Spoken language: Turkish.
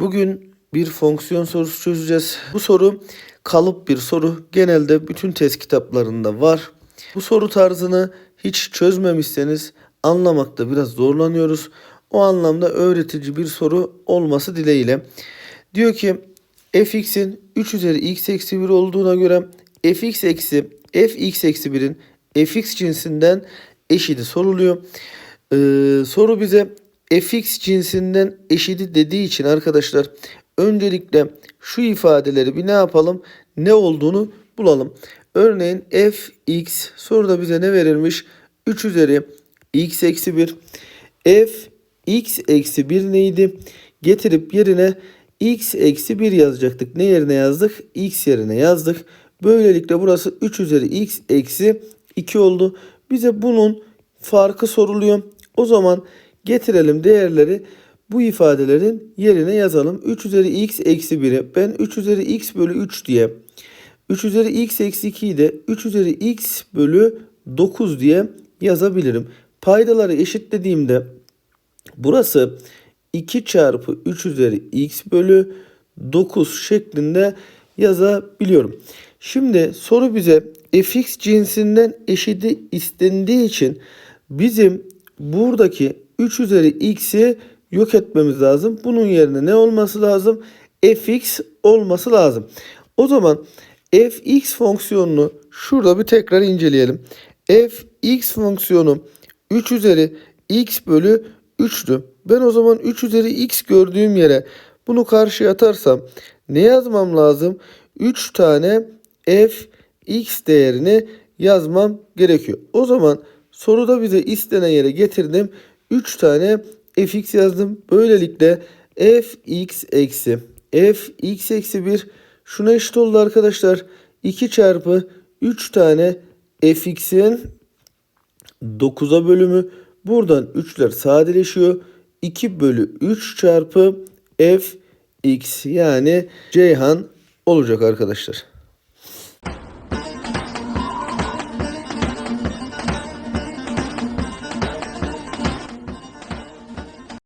Bugün bir fonksiyon sorusu çözeceğiz. Bu soru kalıp bir soru. Genelde bütün test kitaplarında var. Bu soru tarzını hiç çözmemişseniz anlamakta biraz zorlanıyoruz. O anlamda öğretici bir soru olması dileğiyle. Diyor ki fx'in 3 üzeri x eksi 1 olduğuna göre fx eksi fx eksi 1'in fx cinsinden eşidi soruluyor. Ee, soru bize fx cinsinden eşidi dediği için arkadaşlar öncelikle şu ifadeleri bir ne yapalım? Ne olduğunu bulalım. Örneğin fx soruda bize ne verilmiş? 3 üzeri x eksi 1 f x eksi 1 neydi? Getirip yerine x eksi 1 yazacaktık. Ne yerine yazdık? x yerine yazdık. Böylelikle burası 3 üzeri x eksi 2 oldu. Bize bunun farkı soruluyor. O zaman getirelim değerleri bu ifadelerin yerine yazalım. 3 üzeri x eksi 1'i ben 3 üzeri x bölü 3 diye 3 üzeri x eksi 2'yi de 3 üzeri x bölü 9 diye yazabilirim. Paydaları eşitlediğimde burası 2 çarpı 3 üzeri x bölü 9 şeklinde yazabiliyorum. Şimdi soru bize fx cinsinden eşidi istendiği için bizim buradaki 3 üzeri x'i yok etmemiz lazım. Bunun yerine ne olması lazım? fx olması lazım. O zaman fx fonksiyonunu şurada bir tekrar inceleyelim. fx fonksiyonu 3 üzeri x bölü 3'tü. Ben o zaman 3 üzeri x gördüğüm yere bunu karşıya atarsam ne yazmam lazım? 3 tane f x değerini yazmam gerekiyor. O zaman soruda bize istenen yere getirdim. 3 tane fx yazdım. Böylelikle fx eksi fx eksi 1 şuna eşit oldu arkadaşlar. 2 çarpı 3 tane fx'in 9'a bölümü. Buradan 3'ler sadeleşiyor. 2 bölü 3 çarpı fx yani Ceyhan olacak arkadaşlar.